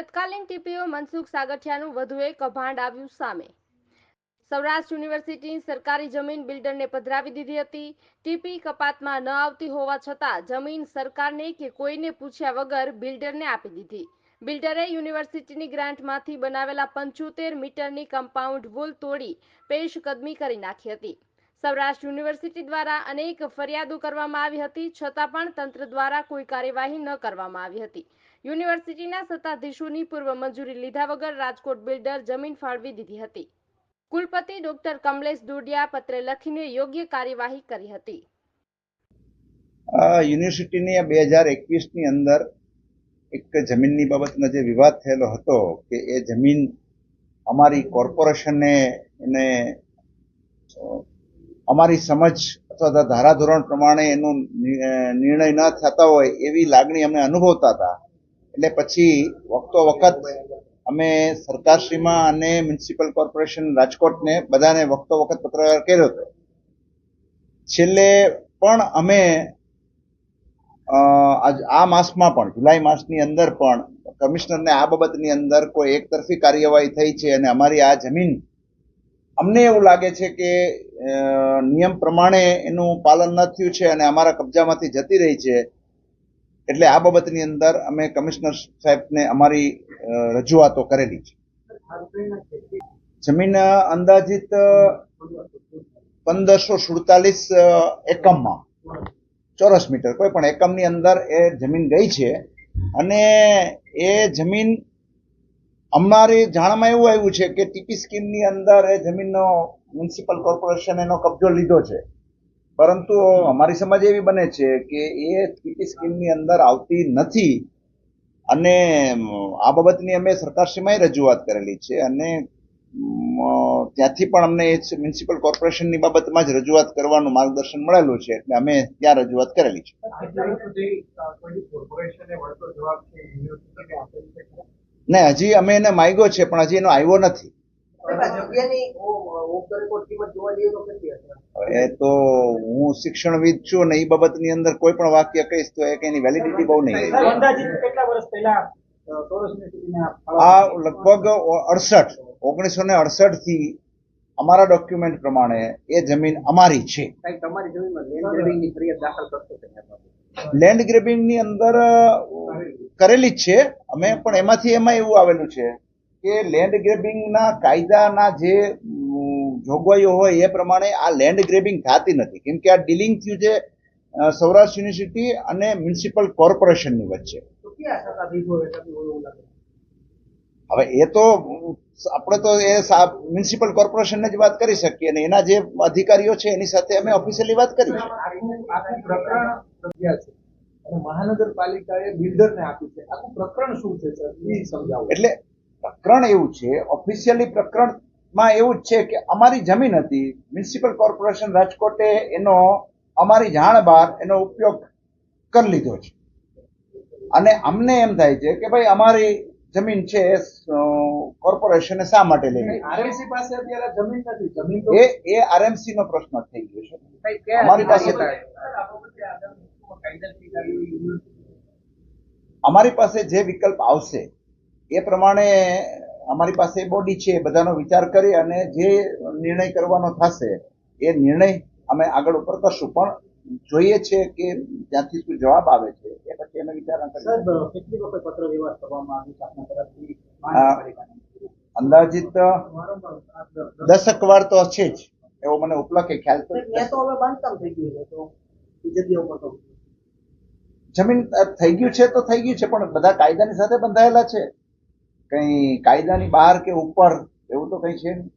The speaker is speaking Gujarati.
તત્કાલીન ટીપીઓ મનસુખ સાગઠિયાનું વધુ એક કભાંડ આવ્યું સામે. સૌરાષ્ટ્ર યુનિવર્સિટીની સરકારી જમીન બિલ્ડરને પધરાવી દીધી હતી. ટીપી કપાતમાં ન આવતી હોવા છતાં જમીન સરકારને કે કોઈને પૂછ્યા વગર બિલ્ડરને આપી દીધી. બિલ્ડરે યુનિવર્સિટીની ગ્રાન્ટમાંથી બનાવેલા પંચોતેર મીટરની કમ્પાઉન્ડ વોલ તોડી પેશકદમી કરી નાખી હતી. સૌરાષ્ટ્ર યુનિવર્સિટી દ્વારા અનેક ફરિયાદો કરવામાં આવી હતી, છતાં પણ તંત્ર દ્વારા કોઈ કાર્યવાહી ન કરવામાં આવી હતી. યુનિવર્સિટીના સત્તાધીશોની પૂર્વ મંજૂરી લીધા વગર રાજકોટ બિલ્ડર જમીન ફાળવી દીધી હતી. કુલપતિ ડોક્ટર કમલેશ દોડિયા પત્રે લખીને યોગ્ય કાર્યવાહી કરી હતી. યુનિવર્સિટીની બે હજાર એકવીસની અંદર એક જમીનની બાબતનો જે વિવાદ થયેલો હતો કે એ જમીન અમારી કોર્પોરેશને એને અમારી સમજ અથવા તો ધારાધોરણ પ્રમાણે એનો નિર્ણય ન થતા હોય એવી લાગણી અમે અનુભવતા હતા. એટલે પછી વખતો વખત અમે સરકારશ્રીમાં અને મ્યુનિસિપલ કોર્પોરેશન રાજકોટને બધાને વખતો વખત પત્રકાર કર્યો હતો. છેલ્લે પણ અમે આ માસમાં પણ, જુલાઈ માસની અંદર પણ કમિશનરને આ બાબતની અંદર કોઈ એક તરફી કાર્યવાહી થઈ છે અને અમારી આ જમીન અમને એવું લાગે છે કે નિયમ પ્રમાણે એનું પાલન ન થયું છે અને અમારા કબજામાંથી જતી રહી છે. એટલે આ બાબતની અંદર અમે કમિશનર સાહેબને અમારી રજૂઆતો કરેલી છે. જમીન અંદાજિત પંદરસો સુડતાલીસ એકમમાં. ચોરસ મીટર. કોઈ પણ એકમની અંદર એ જમીન ગઈ છે અને એ જમીન અમારી જાણમાં એવું આવ્યું છે કે ટીપી સ્કીમની અંદર એ જમીનનો, મ્યુનિસિપલ કોર્પોરેશન એનો કબજો લીધો છે. પરંતુ અમારી સમજ એવી બને છે કે એ ટીપી સ્કીમની અંદર આવતી નથી. અને આ બાબતની અમે સરકારશ્રીમાંય રજૂઆત કરેલી છે અને ત્યાંથી પણ અમને એ મ્યુનિસિપલ કોર્પોરેશનની બાબતમાં જ રજૂઆત કરવાનું માર્ગદર્શન મળેલું છે એટલે અમે ત્યાં રજૂઆત કરેલી છે. ને હજી અમે એને માગ્યો છે પણ હજી એનો આવ્યો નથી. એ તો હું શિક્ષણવિદ છું ને એ બાબતની અંદર કોઈ પણ વાક્ય કહીશ તો એક એની વેલિડિટી બહુ નહીં આ લગભગ અડસઠ ઓગણીસો ને અડસઠથી અમારા ડોક્યુમેન્ટ પ્રમાણે એ જમીન અમારી છે. સાહેબ તમારી જમીનમાં લેન્ડ? લેન્ડ ગ્રેબિંગની અંદર કરેલી જ છે અમે પણ એમાંથી એમાં એવું આવેલું છે કે લેન્ડ ગ્રેબિંગના કાયદાના જે જોગવાઈઓ હોય એ પ્રમાણે આ લેન્ડ ગ્રેબિંગ થતી નથી. કેમ કે આ ડીલિંગ થયું છે સૌરાષ્ટ્ર યુનિવર્સિટી અને મ્યુનિસિપલ કોર્પોરેશનની વચ્ચે. હવે એ તો આપણે તો એ મ્યુનિસિપલ કોર્પોરેશનને જ વાત કરી શકીએ અને એના જે અધિકારીઓ છે એની સાથે અમે ઓફિશિયલી વાત કરી અને મહાનગરપાલિકાએ બિલ્ડરને આપ્યું છે. આખું પ્રકરણ શું છે સર એ સમજાવો. એટલે પ્રકરણ એવું છે ઓફિશિયલી પ્રકરણમાં એવું જ છે કે અમારી જમીન હતી મ્યુનિસિપલ કોર્પોરેશન રાજકોટે એનો અમારી જાણ બહાર એનો ઉપયોગ કરી લીધો છે. અને અમને એમ થાય છે કે ભાઈ અમારી જમીન છે કોર્પોરેશને શા માટે લઈ આરએમસી પાસે અત્યારે જમીન નથી. જમીન એ એ આરએમસી નો પ્રશ્ન થઈ ગયો છે. અમારી પાસે- અમારી પાસે જે વિકલ્પ આવશે એ પ્રમાણે અમારી પાસે બોડી છે બધાનો વિચાર કરી અને જે નિર્ણય કરવાનો થશે એ નિર્ણય અમે આગળ ઉપર કરશું. પણ જોઈએ છે કે ત્યાંથી શું જવાબ આવે છે એ પછી અમે વિચારણા કરીશું કેટલી વખત પત્ર વ્યવહાર કરવામાં આવ્યું આપના તરફથી? અંદાજિત દસક વાર તો છે જ એવો મને ઉપલબ્ધ ખ્યાલ તો હવે બાંધકામ થઈ ગયું છે તો જગ્યા ઉપર તો. જમીન થઈ ગયું છે તો થઈ ગયું છે, પણ બધા કાયદાની સાથે બંધાયેલા છે કઈ કાયદાની બહાર કે ઉપર, એવું તો કઈ છે નહીં.